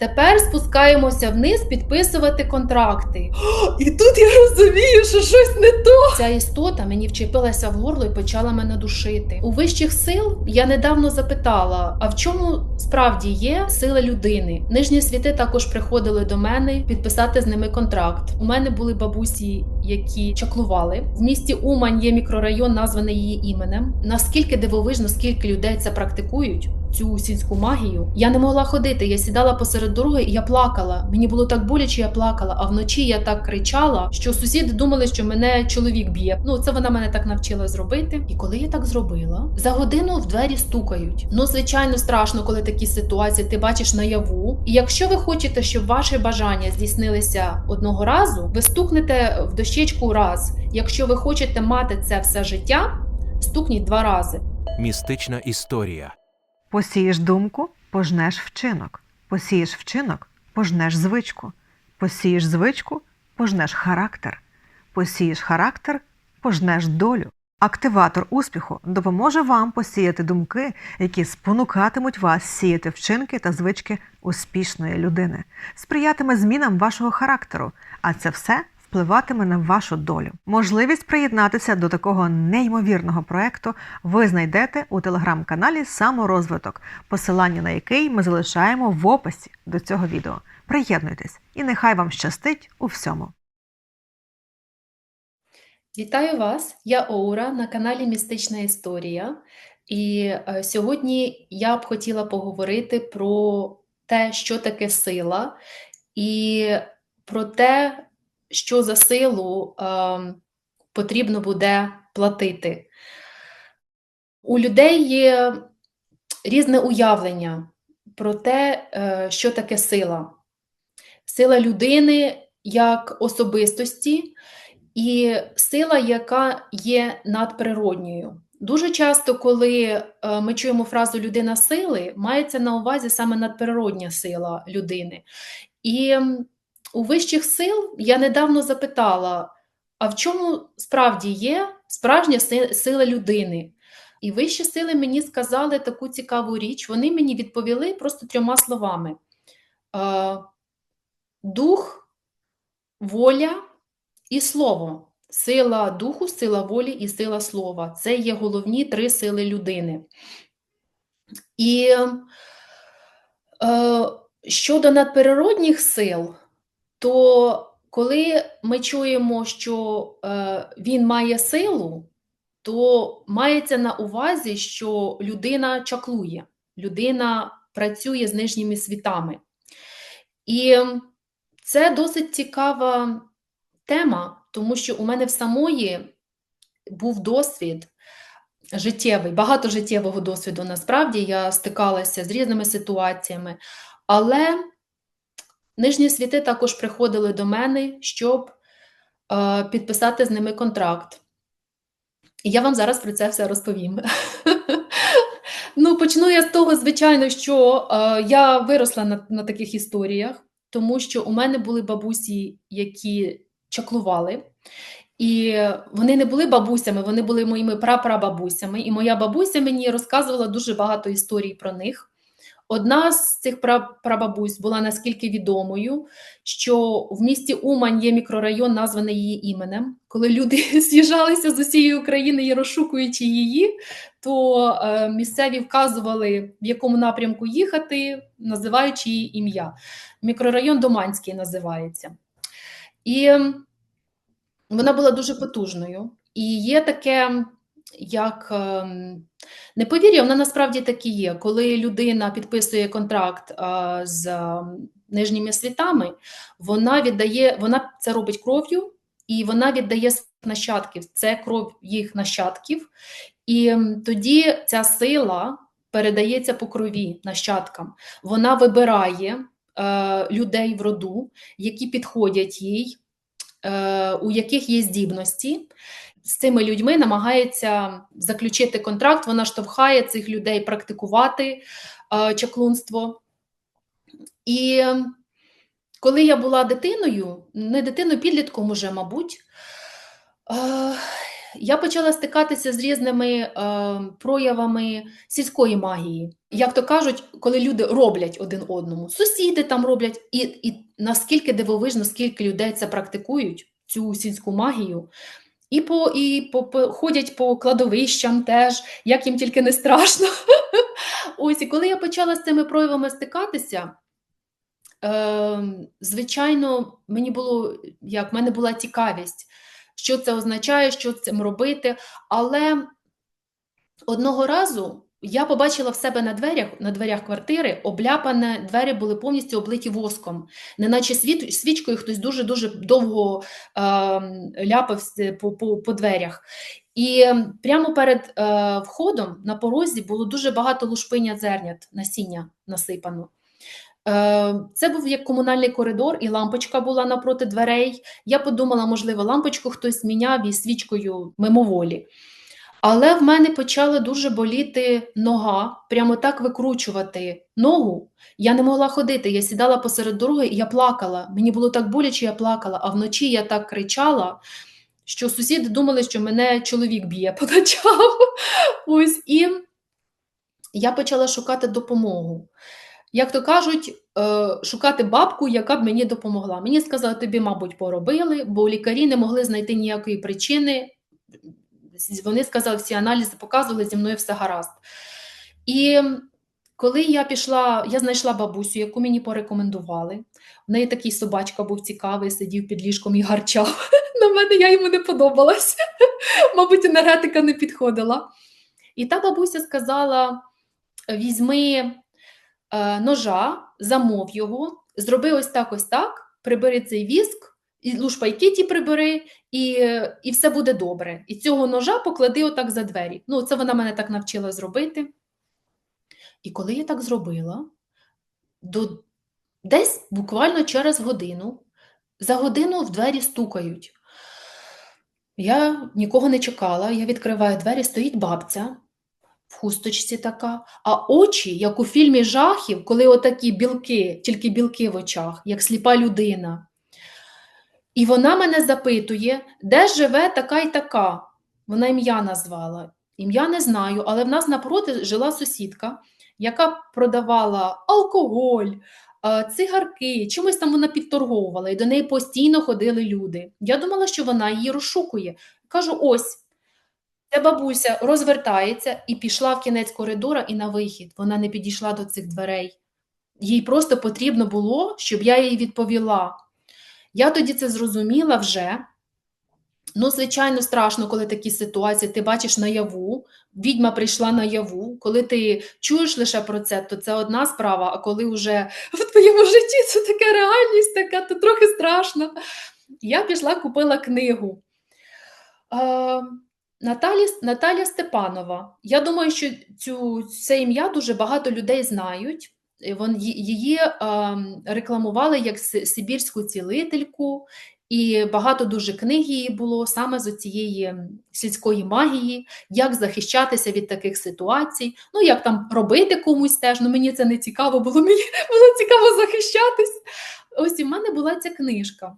Тепер спускаємося вниз підписувати контракти. І тут я розумію, що щось не то. Ця істота мені вчепилася в горло і почала мене душити. У вищих сил я недавно запитала: а в чому справді є сила людини? Нижні світи також приходили до мене підписати з ними контракт. У мене були бабусі, які чаклували. В місті Умань є мікрорайон, названий її іменем. Наскільки дивовижно, скільки людей це практикують. Цю сільську магію я не могла ходити. Я сідала посеред дороги і я плакала. Мені було так боляче, я плакала. А вночі я так кричала, що сусіди думали, що мене чоловік б'є. Ну це вона мене так навчила зробити. І коли я так зробила, за годину в двері стукають. Ну звичайно, страшно, коли такі ситуації ти бачиш наяву. І якщо ви хочете, щоб ваші бажання здійснилися одного разу, ви стукнете в дощечку раз. Якщо ви хочете мати це все життя, стукніть два рази. Містична історія. Посієш думку, пожнеш вчинок. Посієш вчинок, пожнеш звичку. Посієш звичку, пожнеш характер. Посієш характер, пожнеш долю. Активатор успіху допоможе вам посіяти думки, які спонукатимуть вас сіяти вчинки та звички успішної людини, сприятиме змінам вашого характеру, а це все впливатиме на вашу долю. Можливість приєднатися до такого неймовірного проекту ви знайдете у телеграм-каналі Саморозвиток, посилання на який ми залишаємо в описі до цього відео. Приєднуйтесь і нехай вам щастить у всьому. Вітаю вас! Я Оура на каналі Містична Історія. І е, сьогодні я б хотіла поговорити про те, що таке сила, і про те, що за силу е, потрібно буде платити. У людей є різне уявлення про те, е, що таке сила. Сила людини як особистості і сила, яка є надприродньою. Дуже часто, коли е, ми чуємо фразу людина сили, мається на увазі саме надприродня сила людини. І у вищих сил я недавно запитала: а в чому справді є справжня сила людини? І вищі сили мені сказали таку цікаву річ. Вони мені відповіли просто трьома словами: Е, дух, воля і слово. Сила духу, сила волі і сила слова. Це є головні три сили людини. І е, щодо надприродних сил, то коли ми чуємо, що е, він має силу, то мається на увазі, що людина чаклує, людина працює з нижніми світами. І це досить цікава тема, тому що у мене в самої був досвід життєвий, багато життєвого досвіду. Насправді я стикалася з різними ситуаціями, але нижні світи також приходили до мене, щоб е, підписати з ними контракт. І я вам зараз про це все розповім. Ну, почну я з того, звичайно, що е, я виросла на, на таких історіях, тому що у мене були бабусі, які чаклували. І вони не були бабусями, вони були моїми прапрабабусями. І моя бабуся мені розказувала дуже багато історій про них. Одна з цих пра- прабабусь була наскільки відомою, що в місті Умань є мікрорайон, названий її іменем. Коли люди з'їжджалися з усієї України і розшукуючи її, то е, місцеві вказували, в якому напрямку їхати, називаючи її ім'я. Мікрорайон Доманський називається. І вона була дуже потужною. І є таке, як ем, неповір'я, вона насправді так і є. Коли людина підписує контракт з нижніми світами, вона віддає, вона це робить кров'ю, і вона віддає своїх нащадків. Це кров їх нащадків. І тоді ця сила передається по крові нащадкам. Вона вибирає е, людей в роду, які підходять їй, у яких є здібності. З цими людьми намагається заключити контракт, вона штовхає цих людей практикувати е, чаклунство. І е, коли я була дитиною, не дитиною, підлітком уже, мабуть, е, я почала стикатися з різними е, проявами сільської магії. Як то кажуть, коли люди роблять один одному, сусіди там роблять, і, і наскільки дивовижно, скільки людей це практикують, цю сільську магію. І по і по, по ходять по кладовищам теж, як їм тільки не страшно. Ось і коли я почала з цими проявами стикатися, е, звичайно, мені було як в мене була цікавість, що це означає, що з цим робити. Але одного разу я побачила в себе на дверях, на дверях квартири, обляпане, двері були повністю облиті воском, неначе свічкою хтось дуже-дуже довго е, ляпав по, по, по дверях. І прямо перед е, входом на порозі було дуже багато лушпиня зернят, насіння насипано. Е, Це був як комунальний коридор, і лампочка була напроти дверей. Я подумала, можливо, лампочку хтось міняв і свічкою мимоволі. Але в мене почала дуже боліти нога, прямо так викручувати ногу. Я не могла ходити. Я сідала посеред дороги і я плакала. Мені було так боляче, я плакала, а вночі я так кричала, що сусіди думали, що мене чоловік б'є по. Ось і я почала шукати допомогу. Як то кажуть, е, шукати бабку, яка б мені допомогла. Мені сказали, тобі, мабуть, поробили, бо лікарі не могли знайти ніякої причини. Вони сказали, всі аналізи показували, зі мною все гаразд. І коли я пішла, я знайшла бабусю, яку мені порекомендували. В неї такий собачка був цікавий, сидів під ліжком і гарчав. На мене я йому не подобалася. Мабуть, енергетика не підходила. І та бабуся сказала: візьми ножа, замов його, зроби ось так, ось так, прибери цей віск, і лушпайки ті прибери, і, і все буде добре. І цього ножа поклади отак за двері. Ну, це вона мене так навчила зробити. І коли я так зробила, до, десь буквально через годину, за годину в двері стукають. Я нікого не чекала, я відкриваю двері, стоїть бабця в хусточці така, а очі, як у фільмі жахів, коли отакі білки, тільки білки в очах, як сліпа людина. І вона мене запитує, де живе така й така. Вона ім'я назвала. Ім'я не знаю, але в нас напроти жила сусідка, яка продавала алкоголь, е, цигарки, чимось там вона підторговувала, і до неї постійно ходили люди. Я думала, що вона її розшукує. Кажу: ось. Ця бабуся розвертається і пішла в кінець коридора і на вихід. Вона не підійшла до цих дверей. Їй просто потрібно було, щоб я їй відповіла. Я тоді це зрозуміла вже. Ну, звичайно, страшно, коли такі ситуації ти бачиш наяву, відьма прийшла наяву. Коли ти чуєш лише про це, то це одна справа, а коли вже в твоєму житті це така реальність, така, то трохи страшно. Я пішла, купила книгу. Е, Наталі, Наталя Степанова. Я думаю, що цю, це ім'я дуже багато людей знають. Вон, її е, рекламували як Сибірську цілительку, і багато дуже книг її було саме з цієї сільської магії, як захищатися від таких ситуацій, ну як там робити комусь теж. Ну мені це не цікаво було, мені було цікаво захищатись. Ось в мене була ця книжка.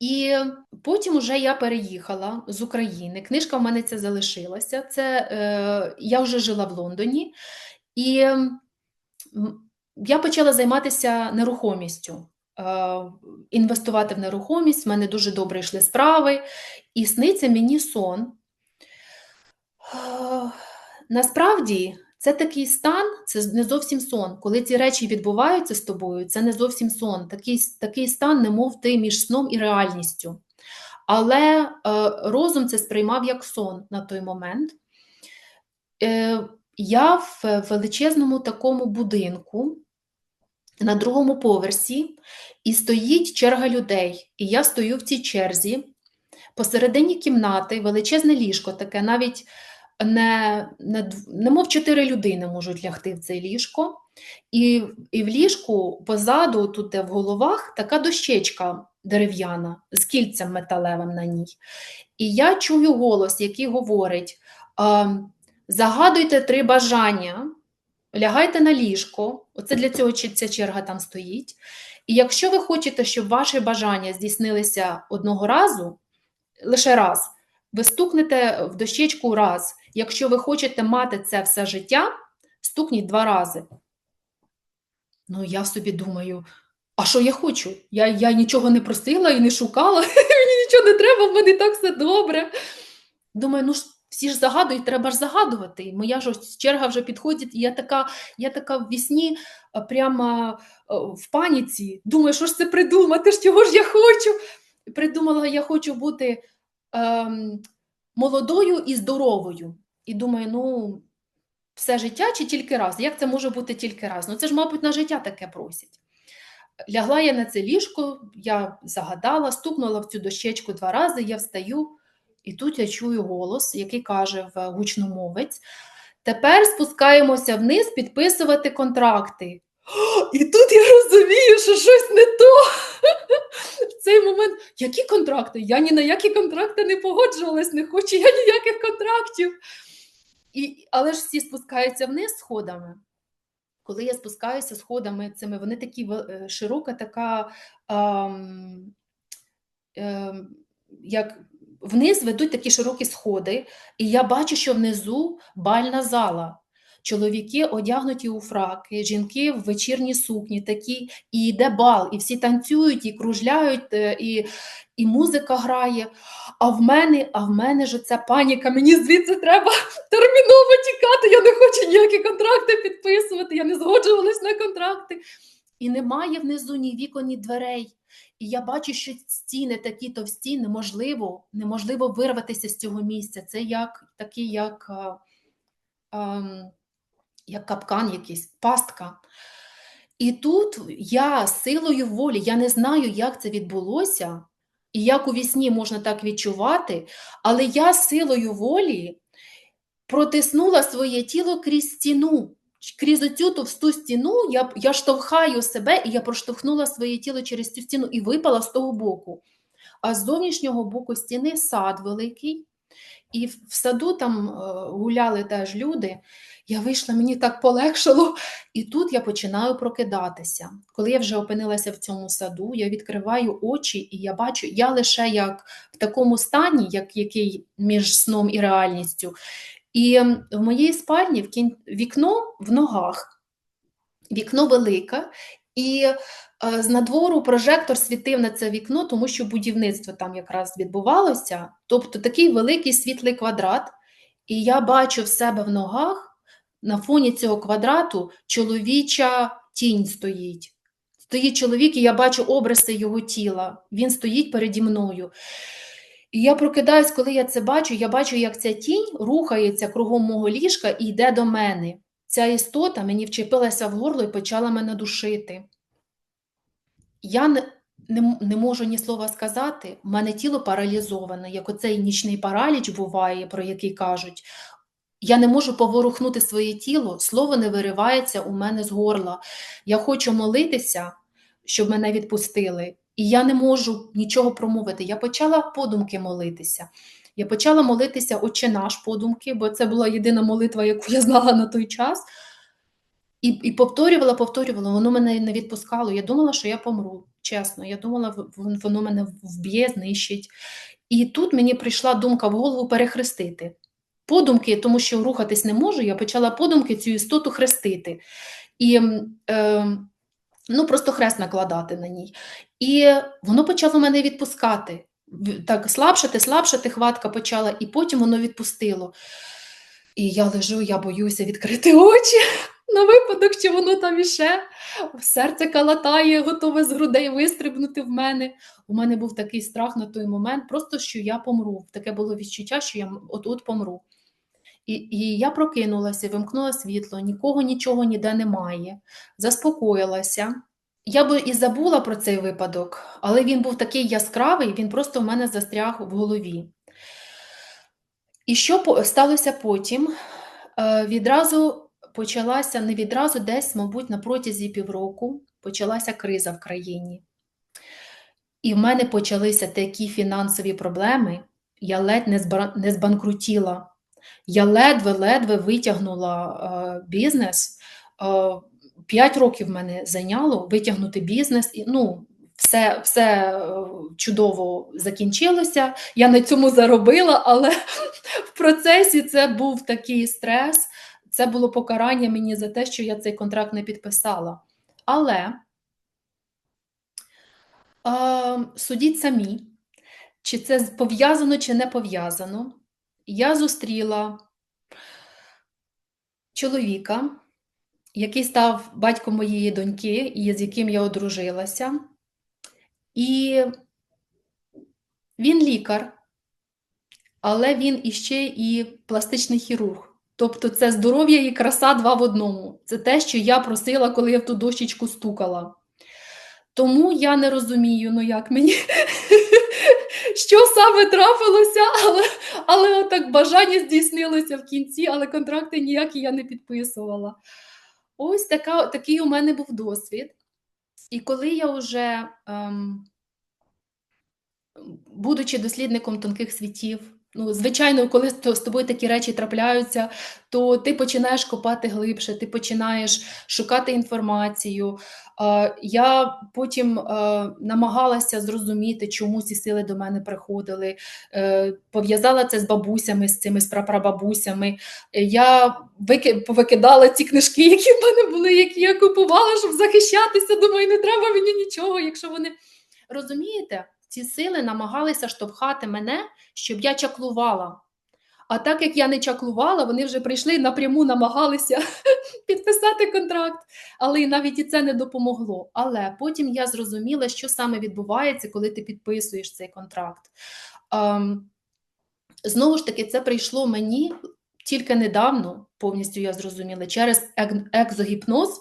І потім уже я переїхала з України. Книжка в мене ця залишилася. Це е, я вже жила в Лондоні, і я почала займатися нерухомістю, е, інвестувати в нерухомість. В мене дуже добре йшли справи, і сниться мені сон. Е, насправді, це такий стан, це не зовсім сон. Коли ці речі відбуваються з тобою, це не зовсім сон. Такий такий стан, немов ти між сном і реальністю. Але е, розум це сприймав як сон на той момент. Е, Я в величезному такому будинку на другому поверсі, і стоїть черга людей. І я стою в цій черзі. Посередині кімнати величезне ліжко, таке навіть не, не, немов чотири людини можуть лягти в це ліжко, і і в ліжку позаду, тут де в головах, така дощечка дерев'яна з кільцем металевим на ній. І я чую голос, який говорить: загадуйте три бажання, лягайте на ліжко, оце для цього ця черга там стоїть. І якщо ви хочете, щоб ваші бажання здійснилися одного разу, лише раз ви стукнете в дощечку раз. Якщо ви хочете мати це все життя, стукніть два рази. Ну, я собі думаю, а що я хочу? Я, я нічого не просила і не шукала, мені нічого не треба, в мене так все добре. Думаю, ну ж всі ж загадують, треба ж загадувати. Моя ж ось черга вже підходить, і я така, я така в вісні прямо в паніці. Думаю, що ж це придумати, чого ж я хочу? Придумала, я хочу бути ем, молодою і здоровою. І думаю, ну, все життя чи тільки раз? Як це може бути тільки раз? Ну це ж, мабуть, на життя таке просять. Лягла я на це ліжко, я загадала, стукнула в цю дощечку два рази, я встаю, і тут я чую голос, який каже в гучномовець: тепер спускаємося вниз підписувати контракти. І тут я розумію, що щось не то. В цей момент, які контракти? Я ні на які контракти не погоджувалась, не хочу я ніяких контрактів. І, але ж всі спускаються вниз сходами. Коли я спускаюся сходами цими, вони такі е, широка, така, ем, ем, як вниз ведуть такі широкі сходи, і я бачу, що внизу бальна зала. Чоловіки одягнуті у фраки, жінки в вечірні сукні такі, і йде бал, і всі танцюють, і кружляють, е, і, і музика грає. А в мене, а в мене ж ця паніка, мені звідси треба терміново тікати, я не хочу ніякі контракти підписувати, я не згоджувалась на контракти. І немає внизу ні вікон, ні дверей. І я бачу, що стіни такі товсті, неможливо, неможливо вирватися з цього місця. Це як такий, як, а, ам, як капкан якийсь, пастка. І тут я силою волі, я не знаю, як це відбулося, і як у вісні можна так відчувати, але я силою волі протиснула своє тіло крізь стіну. Крізь оцю товсту стіну я, я штовхаю себе, і я проштовхнула своє тіло через цю стіну і випала з того боку. А з зовнішнього боку стіни сад великий, і в саду там е, гуляли теж люди. Я вийшла, мені так полегшало, і тут я починаю прокидатися. Коли я вже опинилася в цьому саду, я відкриваю очі, і я бачу, я лише як в такому стані, як який між сном і реальністю. І в моїй спальні в кін... вікно в ногах, вікно велике, і е, з надвору прожектор світив на це вікно, тому що будівництво там якраз відбувалося. Тобто такий великий світлий квадрат. І я бачу в себе в ногах на фоні цього квадрату чоловіча тінь стоїть. Стоїть чоловік, і я бачу обриси його тіла. Він стоїть переді мною. І я прокидаюсь, коли я це бачу, я бачу, як ця тінь рухається кругом мого ліжка і йде до мене. Ця істота мені вчепилася в горло і почала мене душити. Я не, не, не можу ні слова сказати, в мене тіло паралізоване, як оцей нічний параліч буває, про який кажуть. Я не можу поворухнути своє тіло, слово не виривається у мене з горла. Я хочу молитися, щоб мене відпустили, і я не можу нічого промовити. Я почала подумки молитися. Я почала молитися Отче наш подумки, бо це була єдина молитва, яку я знала на той час. І, і повторювала, повторювала, воно мене не відпускало. Я думала, що я помру. Чесно, я думала, воно мене вб'є, знищить. І тут мені прийшла думка в голову перехрестити. Подумки, тому що рухатись не можу, я почала подумки цю істоту хрестити. І е, ну, просто хрест накладати на ній. І воно почало мене відпускати. Так, слабшати, слабшати, хватка почала, і потім воно відпустило. І я лежу, я боюся відкрити очі на випадок, чи воно там іще. Серце калатає, готове з грудей вистрибнути в мене. У мене був такий страх на той момент, просто що я помру. Таке було відчуття, що я от-от помру. І, і я прокинулася, вимкнула світло, нікого нічого ніде немає, заспокоїлася. Я би і забула про цей випадок, але він був такий яскравий, він просто в мене застряг в голові. І що сталося потім? Е, Відразу почалася, не відразу, десь, мабуть, на протязі півроку почалася криза в країні. І в мене почалися такі фінансові проблеми, я ледь не збанкрутіла. Я ледве-ледве витягнула е, бізнес. Е, П'ять років мене зайняло витягнути бізнес. І, ну, все, все е, чудово закінчилося. Я на цьому заробила, але в процесі це був такий стрес. Це було покарання мені за те, що я цей контракт не підписала. Але е, судіть самі, чи це пов'язано, чи не пов'язано. Я зустріла чоловіка, який став батьком моєї доньки, і з яким я одружилася. І він лікар, але він іще і пластичний хірург. Тобто це здоров'я і краса два в одному. Це те, що я просила, коли я в ту дощечку стукала. Тому я не розумію, ну як мені, що саме трапилося, але, але отак бажання здійснилося в кінці, але контракти ніякі я не підписувала. Ось така, такий у мене був досвід. І коли я вже, ем, будучи дослідником тонких світів, ну, звичайно, коли з тобою такі речі трапляються, то ти починаєш копати глибше, ти починаєш шукати інформацію. Я потім намагалася зрозуміти, чому ці сили до мене приходили, Е, пов'язала це з бабусями, з цими з прапрабабусями. Я вики- повикидала ці книжки, які в мене були, які я купувала, щоб захищатися. Думаю, не треба мені нічого, якщо вони розумієте, ці сили намагалися штовхати мене, щоб я чаклувала. А так як я не чаклувала, вони вже прийшли напряму намагалися підписати контракт, але навіть і це не допомогло. Але потім я зрозуміла, що саме відбувається, коли ти підписуєш цей контракт. Ем, знову ж таки, це прийшло мені тільки недавно, повністю я зрозуміла, через екзогіпноз,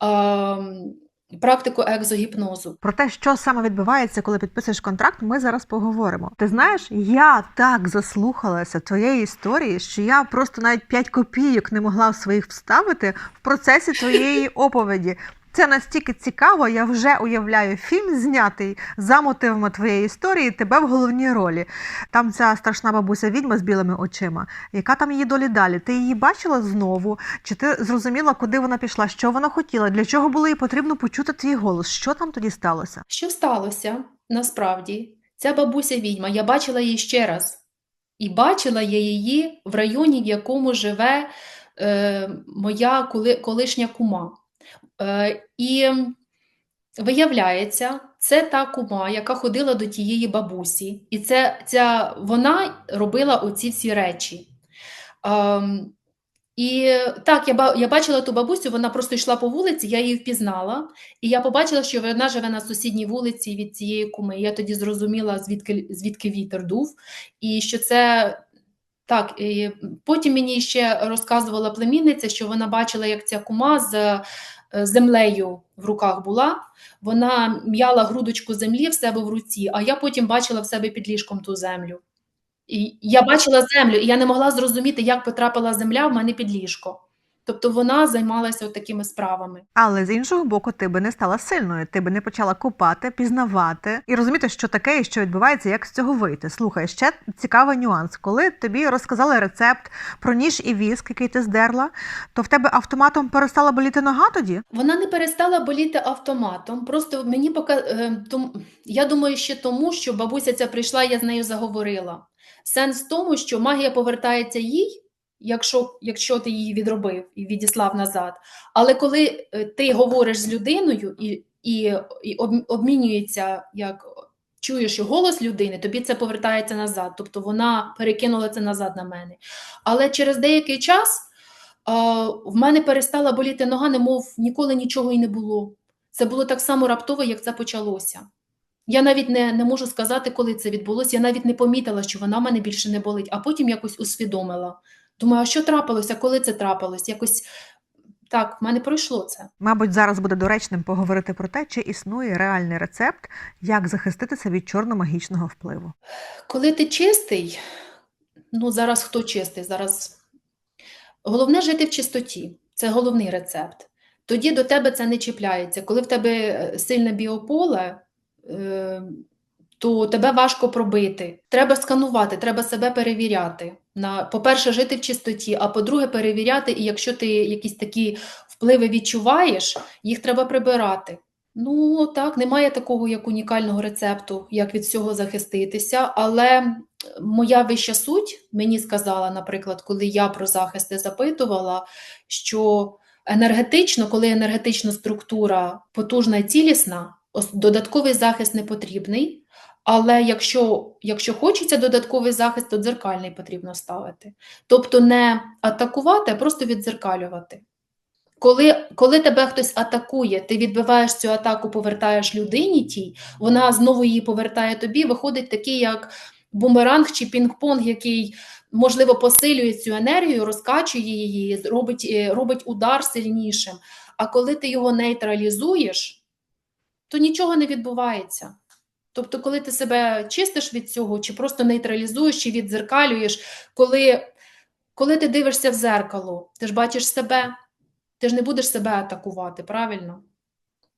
ем, практику екзогіпнозу. Про те, що саме відбувається, коли підписуєш контракт, ми зараз поговоримо. Ти знаєш, я так заслухалася твоєї історії, що я просто навіть 5 копійок не могла своїх вставити в процесі твоєї оповіді. Це настільки цікаво, я вже уявляю фільм, знятий за мотивами твоєї історії, тебе в головній ролі. Там ця страшна бабуся відьма з білими очима. Яка там її долі далі? Ти її бачила знову? Чи ти зрозуміла, куди вона пішла, що вона хотіла, для чого було їй потрібно почути твій голос? Що там тоді сталося? Що сталося насправді? Ця бабуся відьма, я бачила її ще раз. І бачила я її в районі, в якому живе е, моя коли, колишня кума. Е, і виявляється, це та кума, яка ходила до тієї бабусі. І це, ця, вона робила оці всі речі. Ем, і так, я, я бачила ту бабусю, вона просто йшла по вулиці, я її впізнала. І я побачила, що вона живе на сусідній вулиці від цієї куми. Я тоді зрозуміла, звідки, звідки вітер дув, і що це так. І потім мені ще розказувала племінниця, що вона бачила, як ця кума з землею в руках була. Вона м'яла грудочку землі в себе в руці, а я потім бачила в себе під ліжком ту землю. І я бачила землю, і я не могла зрозуміти, як потрапила земля в мене під ліжко. Тобто вона займалася от такими справами. Але з іншого боку, ти би не стала сильною, ти би не почала копати, пізнавати і розуміти, що таке і що відбувається, як з цього вийти. Слухай, ще цікавий нюанс. Коли тобі розказали рецепт про ніж і віск, який ти здерла, то в тебе автоматом перестала боліти нога тоді? Вона не перестала боліти автоматом. Просто мені пока е, я думаю, ще тому, що бабуся ця прийшла, я з нею заговорила. Сенс в тому, що магія повертається їй, якщо, якщо ти її відробив і відіслав назад. Але коли е, ти говориш з людиною і, і, і обмінюється, як чуєш голос людини, тобі це повертається назад. Тобто вона перекинула це назад на мене. Але через деякий час. А, в мене перестала боліти нога, немов ніколи нічого і не було. Це було так само раптово, як це почалося. Я навіть не, не можу сказати, коли це відбулося. Я навіть не помітила, що вона в мене більше не болить, а потім якось усвідомила. Думаю, а що трапилося, коли це трапилось? Якось так, в мене пройшло це. Мабуть, зараз буде доречним поговорити про те, чи існує реальний рецепт, як захиститися від чорномагічного впливу. Коли ти чистий, ну зараз хто чистий? Зараз головне жити в чистоті. Це головний рецепт. Тоді до тебе це не чіпляється. Коли в тебе е, сильне біополе, е, то тебе важко пробити. Треба сканувати, треба себе перевіряти. На, по-перше, жити в чистоті, а по-друге, перевіряти, і якщо ти якісь такі впливи відчуваєш, їх треба прибирати. Ну, так, немає такого як унікального рецепту, як від цього захиститися, але моя вища суть мені сказала, наприклад, коли я про захисти запитувала, що енергетично, коли енергетична структура потужна і цілісна, додатковий захист не потрібний. Але якщо, якщо хочеться додатковий захист, то дзеркальний потрібно ставити. Тобто не атакувати, а просто віддзеркалювати. Коли, коли тебе хтось атакує, ти відбиваєш цю атаку, повертаєш людині тій, вона знову її повертає тобі, виходить такий, як бумеранг чи пінг-понг, який, можливо, посилює цю енергію, розкачує її, робить, е, робить удар сильнішим. А коли ти його нейтралізуєш, то нічого не відбувається. Тобто, коли ти себе чистиш від цього, чи просто нейтралізуєш, чи віддзеркалюєш, коли, коли ти дивишся в зеркало, ти ж бачиш себе, ти ж не будеш себе атакувати, правильно?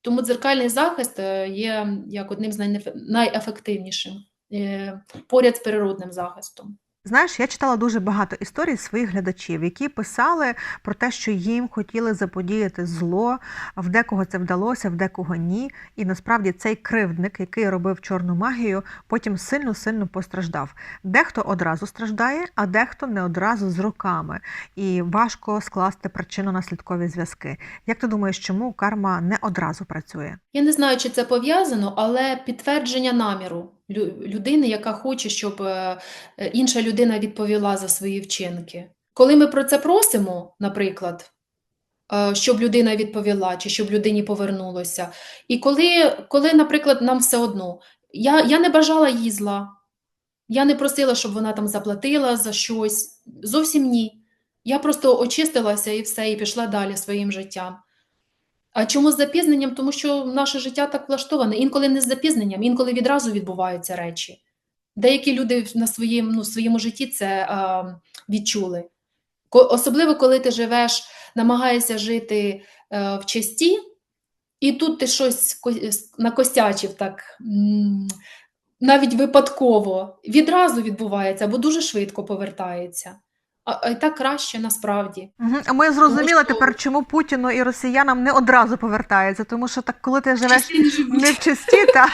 Тому дзеркальний захист е, є як одним з найнеф... найефективнішим е, поряд з природним захистом. Знаєш, я читала дуже багато історій своїх глядачів, які писали про те, що їм хотіли заподіяти зло, в декого це вдалося, в декого ні. І насправді цей кривдник, який робив чорну магію, потім сильно-сильно постраждав. Дехто одразу страждає, а дехто не одразу з роками. І важко скласти причинно-наслідкові зв'язки. Як ти думаєш, чому карма не одразу працює? Я не знаю, чи це пов'язано, але підтвердження наміру людини, яка хоче, щоб е, е, інша людина відповіла за свої вчинки. Коли ми про це просимо, наприклад, е, щоб людина відповіла, чи щоб людині повернулося, і коли, коли наприклад, нам все одно, я, я не бажала їй зла, я не просила, щоб вона там заплатила за щось, зовсім ні. Я просто очистилася і все, і пішла далі своїм життям. А чому з запізненням? Тому що наше життя так влаштоване. Інколи не з запізненням, інколи відразу відбуваються речі. Деякі люди на своїм, ну, своєму житті це а, відчули. Особливо, коли ти живеш, намагаєшся жити е, в честі, і тут ти щось ко- накосячив так, навіть випадково, відразу відбувається, або дуже швидко повертається. А, а й так краще насправді. Угу. А ми зрозуміли що- тепер, чому Путіну і росіянам не одразу повертається, тому що так, коли ти живеш не в чисті, та,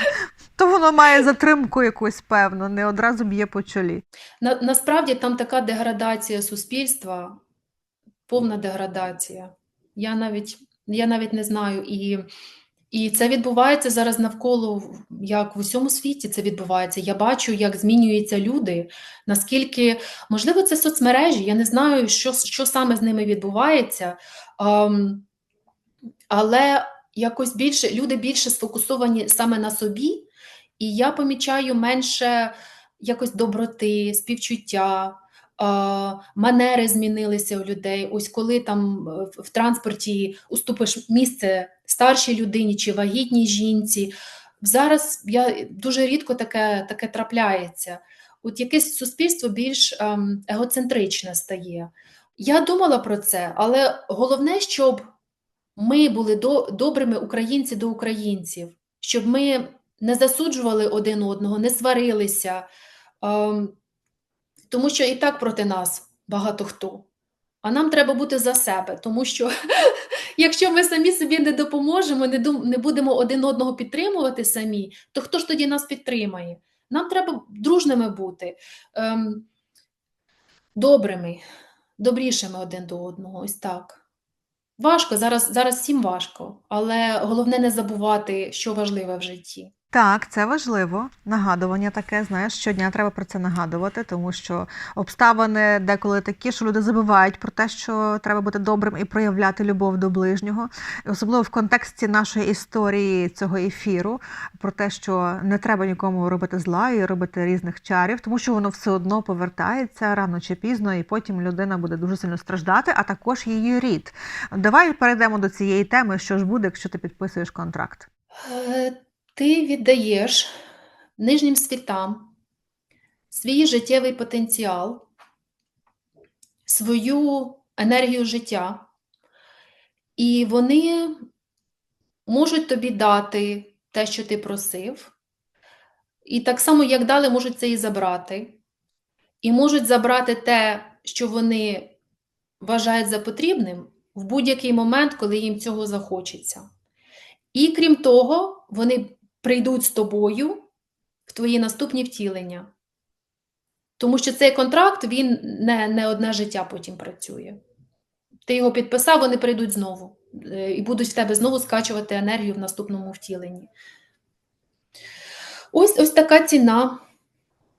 то воно має затримку якусь певну, не одразу б'є по чолі. На, насправді там така деградація суспільства, повна деградація. Я навіть, я навіть не знаю. І, і це відбувається зараз навколо, як в усьому світі це відбувається. Я бачу, як змінюються люди, наскільки, можливо, це соцмережі, я не знаю, що, що саме з ними відбувається. Ам, але якось більше, люди більше сфокусовані саме на собі, і я помічаю менше якось доброти, співчуття, манери змінилися у людей. Ось коли там е, в- транспорті уступиш місце старшій людині чи вагітній жінці. Зараз я дуже рідко таке, таке трапляється. От якесь суспільство більш ем, егоцентричне стає. Я думала про це, але головне, щоб ми були до, добрими українці до українців, щоб ми не засуджували один одного, не сварилися, ем, тому що і так проти нас багато хто. А нам треба бути за себе, тому що якщо ми самі собі не допоможемо, не, не будемо один одного підтримувати самі, то хто ж тоді нас підтримає? Нам треба дружними бути, ем, добрими, добрішими один до одного. Ось так. Важко, зараз, зараз всім важко, але головне не забувати, що важливе в житті. Так, це важливо. Нагадування таке, знаєш, щодня треба про це нагадувати, тому що обставини деколи такі, що люди забувають про те, що треба бути добрим і проявляти любов до ближнього. Особливо в контексті нашої історії цього ефіру, про те, що не треба нікому робити зла і робити різних чарів, тому що воно все одно повертається рано чи пізно, і потім людина буде дуже сильно страждати, а також її рід. Давай перейдемо до цієї теми, що ж буде, якщо ти підписуєш контракт. Ти віддаєш нижнім світам свій життєвий потенціал, свою енергію життя, і вони можуть тобі дати те, що ти просив, і так само, як дали, можуть це і забрати, і можуть забрати те, що вони вважають за потрібним в будь-який момент, коли їм цього захочеться. І крім того, вони прийдуть з тобою в твої наступні втілення. Тому що цей контракт він не, не одне життя потім працює. Ти його підписав, вони прийдуть знову е, і будуть в тебе знову скачувати енергію в наступному втіленні. Ось ось така ціна.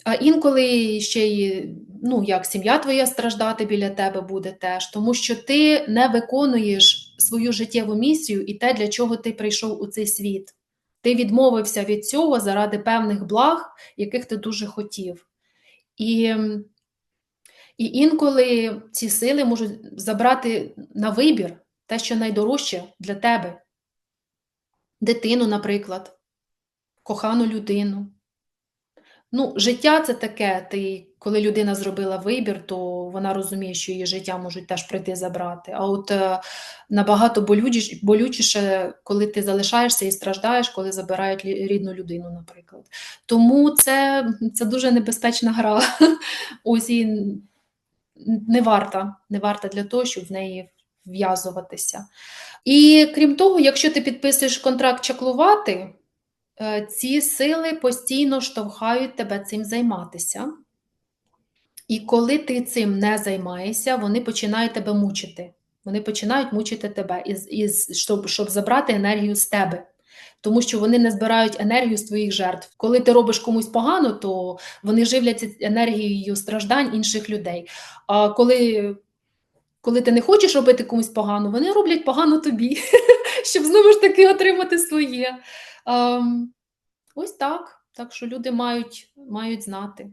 А інколи ще й ну, як сім'я твоя страждати біля тебе буде теж, тому що ти не виконуєш свою життєву місію і те, для чого ти прийшов у цей світ. Ти відмовився від цього заради певних благ, яких ти дуже хотів. І, і інколи ці сили можуть забрати на вибір те, що найдорожче для тебе. Дитину, наприклад, кохану людину. Ну, життя це таке. Ти, коли людина зробила вибір, то вона розуміє, що її життя можуть теж прийти забрати. А от е, набагато болючіше, коли ти залишаєшся і страждаєш, коли забирають рідну людину, наприклад. Тому це, це дуже небезпечна гра. Ось і не варта, не варта для того, щоб в неї вв'язуватися. І крім того, якщо ти підписуєш контракт чаклувати, е, ці сили постійно штовхають тебе цим займатися. І коли ти цим не займаєшся, вони починають тебе мучити. Вони починають мучити тебе, із, із, щоб, щоб забрати енергію з тебе. Тому що вони не збирають енергію з твоїх жертв. Коли ти робиш комусь погано, то вони живляться енергією страждань інших людей. А коли, коли ти не хочеш робити комусь погано, вони роблять погано тобі, щоб знову ж таки отримати своє. Ем, ось так. Так що люди мають, мають знати,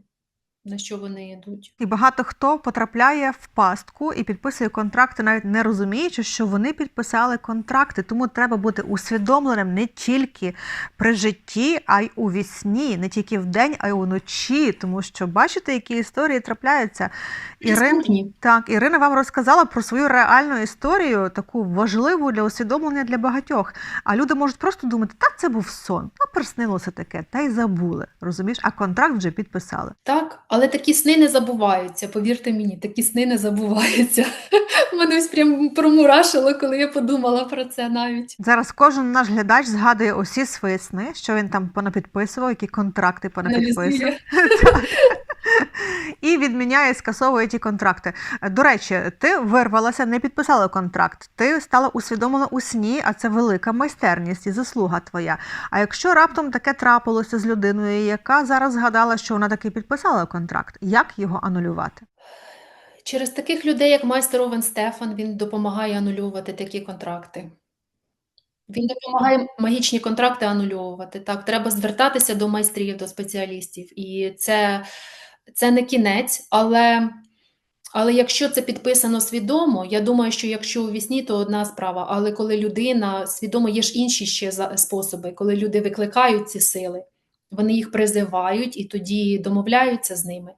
на що вони йдуть. І багато хто потрапляє в пастку і підписує контракти, навіть не розуміючи, що вони підписали контракти. Тому треба бути усвідомленим не тільки при житті, а й у вісні, не тільки вдень, а й уночі. Тому що бачите, які історії трапляються. Ірин, так, Ірина вам розказала про свою реальну історію, таку важливу для усвідомлення для багатьох. А люди можуть просто думати, та це був сон, та приснилося таке, та й забули. Розумієш, а контракт вже підписали. Так, але такі сни не забуваються, повірте мені, такі сни не забуваються. Мене ось прям промурашило, коли я подумала про це навіть. Зараз кожен наш глядач згадує усі свої сни, що він там понапідписував, які контракти понапідписував. І відміняє, скасовує ті контракти. До речі, ти вирвалася, не підписала контракт. Ти стала усвідомлена у сні, а це велика майстерність і заслуга твоя. А якщо раптом таке трапилося з людиною, яка зараз згадала, що вона таки підписала контракт, як його анулювати? Через таких людей, як майстер Овен Стефан, він допомагає анулювати такі контракти. Він допомагає магічні контракти анулювати. Так, треба звертатися до майстрів, до спеціалістів. І це, це не кінець, але, але якщо це підписано свідомо, я думаю, що якщо у вісні, то одна справа. Але коли людина свідомо, є ж інші ще способи, коли люди викликають ці сили, вони їх призивають і тоді домовляються з ними.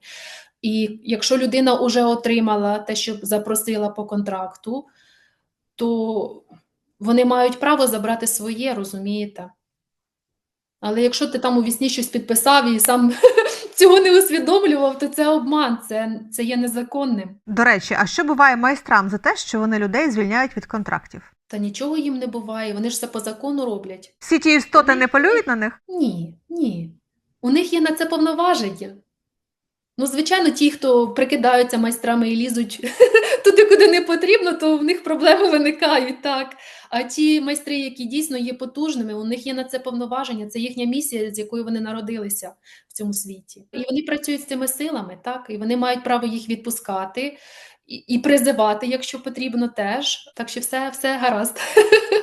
І якщо людина вже отримала те, що запросила по контракту, то вони мають право забрати своє, розумієте? Але якщо ти там у вісні щось підписав і сам цього не усвідомлював, то це обман, це, це є незаконним. До речі, а що буває майстрам за те, що вони людей звільняють від контрактів? Та нічого їм не буває, вони ж це по закону роблять. Всі ті істоти не полюють на них? Ні, ні. У них є на це повноваження. Ну, звичайно, ті, хто прикидаються майстрами і лізуть туди, куди не потрібно, то в них проблеми виникають, так. А ті майстри, які дійсно є потужними, у них є на це повноваження, це їхня місія, з якою вони народилися в цьому світі. І вони працюють з цими силами, так, і вони мають право їх відпускати і, і призивати, якщо потрібно, теж. Так що все, все гаразд.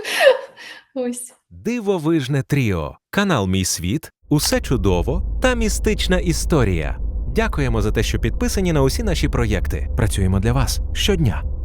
Ось. Дивовижне тріо. Канал Мій світ. Усе чудово та містична історія. Дякуємо за те, що підписані на усі наші проєкти. Працюємо для вас щодня.